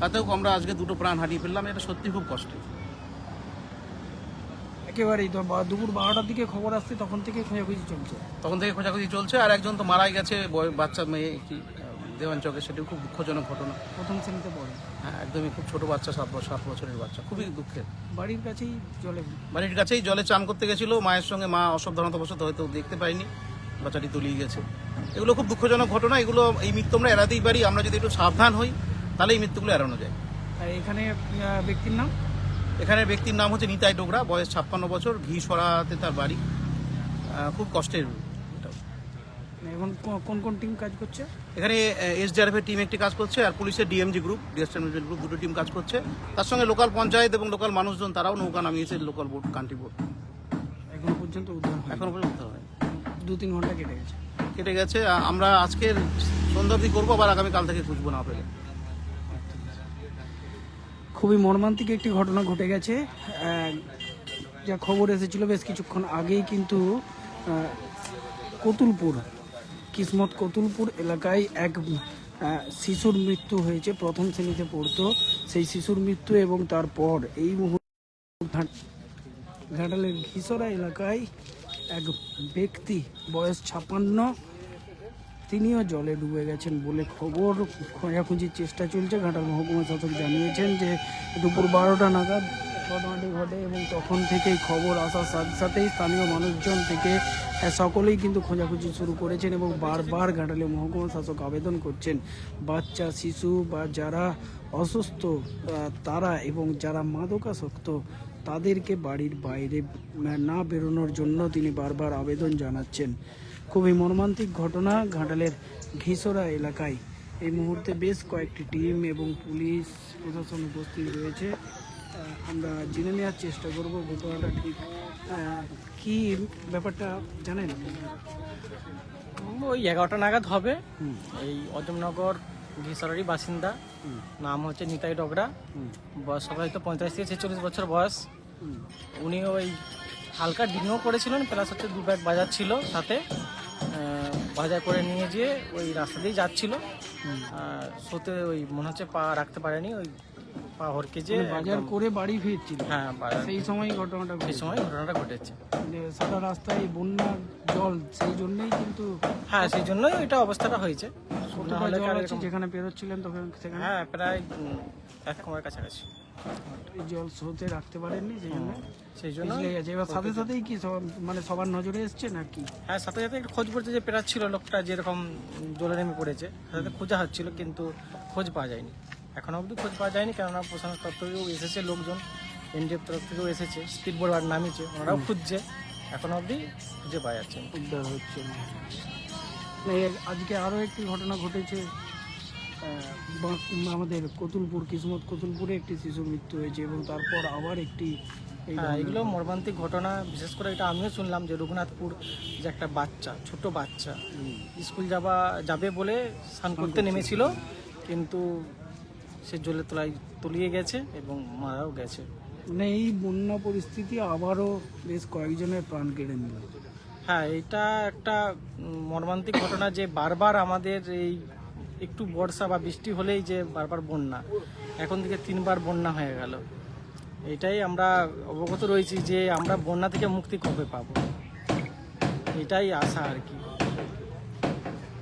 তাতেও আমরা আজকে দুটো প্রাণ হারিয়ে ফেললাম এটা সত্যি খুব কষ্ট। একেবারেই তো দুপুর বারোটার দিকে খবর আসছে তখন থেকে খোঁজাখুঁজি চলছে। তখন থেকে খোঁজাখুঁজি চলছে আর একজন তো মারাই গেছে বাচ্চা মেয়ে কি দেওয়ানচকে সেটাও খুব দুঃখজনক ঘটনা। প্রথম শ্রেণীতে পড়ে। হ্যাঁ একদমই খুব ছোট বাচ্চা সাত বছর সাত বছরের বাচ্চা খুবই দুঃখের। বাড়ির কাছেই জলে বাড়ির কাছেই জলে চান করতে গেছিল মায়ের সঙ্গে মা অসাবধানতাবশত হয়তো দেখতে পাইনি বাচ্চাটি তলিয়ে গেছে। এগুলো খুব দুঃখজনক ঘটনা এগুলো এই মৃত্যু আমরা এড়াতেই পারি আমরা যদি একটু সাবধান হই তাহলে এই মৃত্যুগুলো এড়ানো যায়। আর এখানে ব্যক্তির নাম? এখানে ব্যক্তির নাম হচ্ছে নিতাই ডোগরা বয়স ছাপ্পান্ন বছর ঘি সরাতে তার বাড়ি। খুব কষ্টের এখন কোন কোন টিম কাজ করছে? এখানে এসডিআরএফ এর টিম একটি কাজ করছে আর পুলিশের ডিএমজি গ্রুপ ডিএসটার গ্রুপ দুটো টিম কাজ করছে। তার সঙ্গে লোকাল পঞ্চায়েত এবং লোকাল মানুষজন তারাও নৌকা নামিয়েছে লোকাল বোর্ড কান্ট্রি বোর্ড এখনও পর্যন্ত উদ্ধার এখনও পর্যন্ত হয় দু তিন ঘণ্টা কেটে গেছে। কেটে গেছে আমরা আজকের সন্ধ্যাবধি করব আবার আগামীকাল থেকে খুঁজবো না পেলে। খুবই মর্মান্তিক একটি ঘটনা ঘটে গেছে। যা খবর এসেছিল বেশ কিছুক্ষণ আগেই কিন্তু কতুলপুর, কিসমত কতুলপুর এলাকায় এক শিশুর মৃত্যু হয়েছে, প্রথম শ্রেণীতে পড়তো। সেই শিশুর মৃত্যু এবং তারপর এই মুহূর্তে ঘাটালের ঘিসরা এলাকায় এক ব্যক্তি বয়স ছাপান্ন তিনিও জলে ডুবে গেছেন বলে খবর। খোঁজাখুঁজির চেষ্টা চলছে। ঘাটাল মহকুমা শাসক জানিয়েছেন যে, দুপুর বারোটা নাগাদ ঘটনাটি ঘটে এবং তখন থেকেই খবর আসার সাথে সাথেই স্থানীয় মানুষজন থেকে সকলেই কিন্তু খোঁজাখুঁজি শুরু করেছেন এবং বারবার ঘাটালে মহকুমা শাসক আবেদন করছেন। বাচ্চা, শিশু বা যারা অসুস্থ তারা এবং যারা মাদকাসক্ত, তাদেরকে বাড়ির বাইরে না বেরোনোর জন্য তিনি বারবার আবেদন জানাচ্ছেন। খুবই মর্মান্তিক ঘটনা ঘাটালের ঘিসরা এলাকায়। এই মুহূর্তে বেশ কয়েকটি টিম এবং পুলিশ প্রশাসন উপস্থিত রয়েছে। আমরা জেনে নেওয়ার চেষ্টা করব ঘটনাটা ঠিক কি ব্যাপারটা জানেন? ওই এগারোটা নাগাদ হবে। এই অজমনগর ঘিসরারি বাসিন্দা। নাম হচ্ছে নিতাই ডগরা বয়স হবে হয়তো পঁয়তাল্লিশ থেকে ছেচল্লিশ বছর বয়স। উনি ওই হালকা ডিঙও করেছিলেন প্লাস হচ্ছে দু ব্যাগ বাজার ছিল সাথে। বাজার করে নিয়ে যেয়ে ওই রাস্তা দিয়ে যাচ্ছিল। সোতে ওই মনে হচ্ছে পা রাখতে পারেনি ওই পা হরকে যে মানে বাজার করে বাড়ি ফিরছিল। হ্যাঁ সেই সময় ঘটনাটা সেই সময় ঘটনাটা ঘটেছে। সাদা রাস্তায় বন্যা জল সেই জন্যই কিন্তু হ্যাঁ সেই জন্যই ওইটা অবস্থাটা হয়েছে। যেখানে পেরোচ্ছিলেন তখন সেখানে? হ্যাঁ প্রায় এক কমার কাছাকাছি। জল স্রোতে রাখতে পারেননি সেই জন্য সেই জন্য গেছে। এবার সাথে সাথেই কি মানে সবার নজরে এসছে নাকি? হ্যাঁ সাথে সাথে একটু খোঁজ পড়তে যে পেরাচ্ছিল লোকটা যেরকম জলে নেমে পড়েছে। সাথে খোঁজা হচ্ছিল কিন্তু খোঁজ পাওয়া যায়নি। এখনও অবধি খোঁজ পাওয়া যায়নি কেননা প্রশাসন তরফ থেকেও এসেছে লোকজন। এনডিএফ তরফ থেকেও এসেছে স্পিড বোর্ড আর নামিয়েছে ওনারাও খুঁজছে। এখনও অবধি খুঁজে পাওয়া যাচ্ছে উদ্ধার হচ্ছে না। আজকে আরও একটি ঘটনা ঘটেছে আমাদের কতুলপুর কিসমত কতুলপুরে একটি শিশুর মৃত্যু হয়েছে এবং তারপর আবার একটি হ্যাঁ এগুলো মর্মান্তিক ঘটনা। বিশেষ করে এটা আমিও শুনলাম যে রঘুনাথপুর যে একটা বাচ্চা ছোট বাচ্চা স্কুল যাবা যাবে বলে স্নান করতে নেমেছিল কিন্তু সে জলে তোলায় তলিয়ে গেছে এবং মারাও গেছে। মানে এই বন্যা পরিস্থিতি আবারও বেশ কয়েকজনের প্রাণ কেড়ে নিল। হ্যাঁ এটা একটা মর্মান্তিক ঘটনা যে বারবার আমাদের এই একটু বর্ষা বা বৃষ্টি হলেই যে বারবার বন্যা। এখন থেকে তিনবার বন্যা হয়ে গেল। এটাই আমরা অবগত রয়েছি যে আমরা বন্যা থেকে মুক্তি কবে পাব। এটাই আশা আর কি।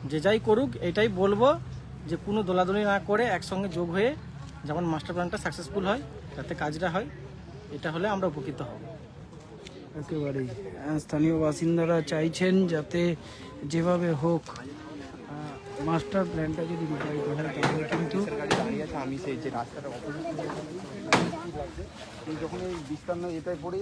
যে যাই করুক, এটাই বলব যে কোনো দোলাদলি না করে একসঙ্গে যোগ হয়ে যেমন মাস্টার প্ল্যানটা সাকসেসফুল হয়, যাতে কাজটা হয়, এটা হলে আমরা উপকৃত হব। একেবারেই। স্থানীয় বাসিন্দারা চাইছেন যাতে যেভাবে হোক মাস্টার প্ল্যানটা যদি রূপায়িত হয়, তাহলে কিন্তু আমি সেই যে বিস্তান্ন এটাই পড়ে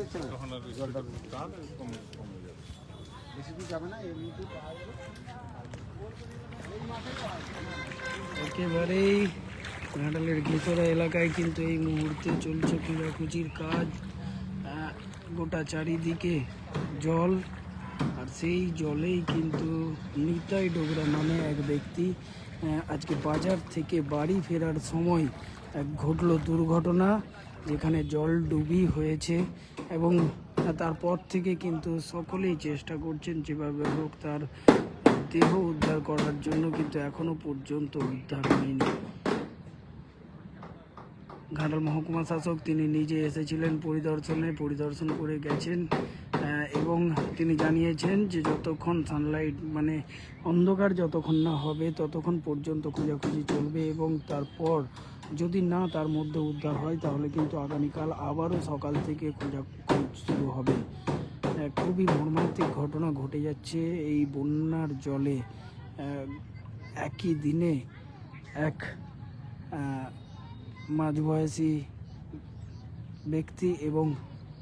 একেবারেই ঘাটালের ঘেতরা এলাকায় কিন্তু এই মুহূর্তে চলছে খোঁজাখুঁজির কাজ। গোটা চারিদিকে জল। আর সেই জলেই কিন্তু নিতাই ডোগরা নামে এক ব্যক্তি আজকে বাজার থেকে বাড়ি ফেরার সময় এক ঘটলো দুর্ঘটনা যেখানে জল ডুবি হয়েছে এবং তারপর থেকে কিন্তু সকলেই চেষ্টা করছেন যেভাবে হোক তার দেহ উদ্ধার করার জন্য, কিন্তু এখনও পর্যন্ত উদ্ধার হয়নি। ঘাটাল মহকুমা শাসক তিনি নিজে এসেছিলেন পরিদর্শনে, পরিদর্শন করে গেছেন এবং তিনি জানিয়েছেন যে যতক্ষণ সানলাইট মানে অন্ধকার যতক্ষণ না হবে, ততক্ষণ পর্যন্ত খোঁজাখুঁজি চলবে এবং তারপর যদি না তার মধ্যে উদ্ধার হয়, তাহলে কিন্তু আগামীকাল আবারও সকাল থেকে খোঁজাখুঁজ শুরু হবে। খুবই মর্মান্তিক ঘটনা ঘটে যাচ্ছে এই বন্যার জলে। একই দিনে এক মাঝবয়সী ব্যক্তি এবং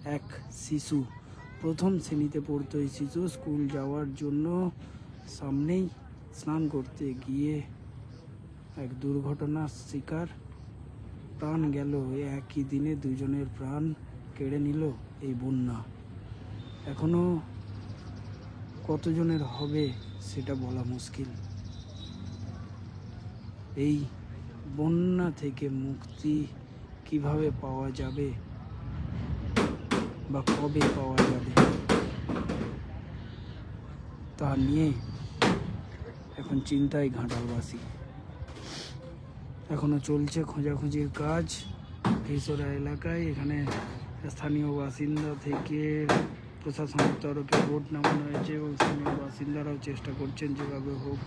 এক শিশু। প্রথম শ্রেণীতে পড়তো এই শিশু স্কুল যাওয়ার জন্য সামনেই স্নান করতে গিয়ে এক দুর্ঘটনার শিকার প্রাণ গেল। একই দিনে দুজনের প্রাণ কেড়ে নিল এই বন্যা। এখনও কতজনের হবে সেটা বলা মুশকিল। এই বন্যা থেকে মুক্তি কীভাবে পাওয়া যাবে বা কবে পাওয়া যাবে? তা নিয়ে এখন চিন্তায় ঘাটালবাসী এখনও চলছে খোঁজাখুঁজির কাজ। ভিসরা এলাকায় এখানে স্থানীয় বাসিন্দা থেকে প্রশাসনের তরফে ভোট নামানো হয়েছে এবং স্থানীয় বাসিন্দারাও চেষ্টা করছেন যেভাবে হোক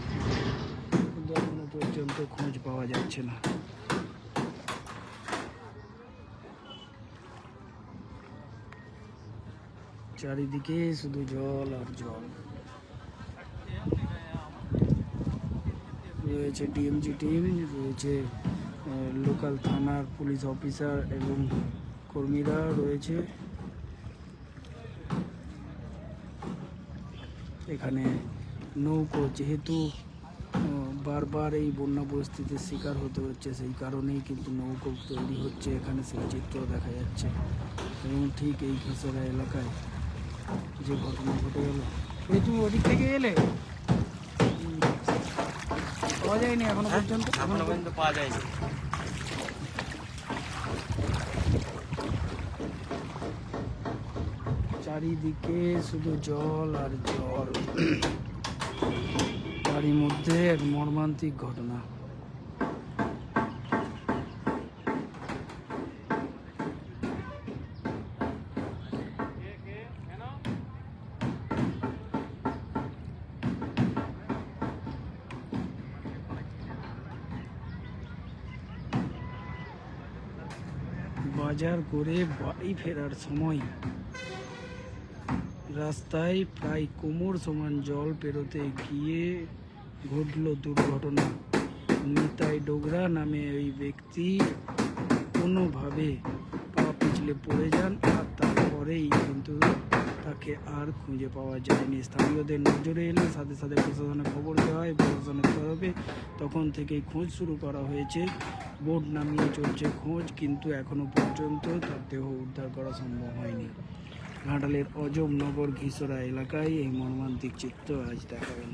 পর্যন্ত খোঁজ পাওয়া যাচ্ছে না। চারিদিকে শুধু জল আর জল। রয়েছে ডিএমজি টিম, রয়েছে লোকাল থানার পুলিশ অফিসার এবং কর্মীরা রয়েছে। এখানে নৌকো যেহেতু বারবার এই বন্যা পরিস্থিতির শিকার হতে হচ্ছে। সেই কারণেই কিন্তু নৌকো তৈরি হচ্ছে এখানে সেই চিত্র দেখা যাচ্ছে। এবং ঠিক এই ঘেসরা এলাকায় যে ঘটনা ঘটে গেল। এই তুমি ওদিক থেকে এলে? পাওয়া যায়নি এখনও পর্যন্ত? এখনও পর্যন্ত পাওয়া যায়নি। চারিদিকে শুধু জল আর জল। তারই মধ্যে এক মর্মান্তিক ঘটনা। বাজার করে বাড়ি ফেরার সময় রাস্তায় প্রায় কোমর সমান জল পেরোতে গিয়ে ঘটল দুর্ঘটনা। নিতাই ডোগরা নামে ওই ব্যক্তি কোনোভাবে পা পিছলে পড়ে যান আর তারপরেই কিন্তু তাকে আর খুঁজে পাওয়া যায়নি। স্থানীয়দের নজরে এলে সাথে সাথে প্রশাসনে খবর দেওয়া হয়। প্রশাসনের তরফে তখন থেকেই খোঁজ শুরু করা হয়েছে। বোট নামিয়ে চলছে খোঁজ, কিন্তু এখনও পর্যন্ত তার দেহ উদ্ধার করা সম্ভব হয়নি। ঘাটালের অজমনগর ঘিসরা এলাকায় এই মর্মান্তিক চিত্র আজ দেখা গেল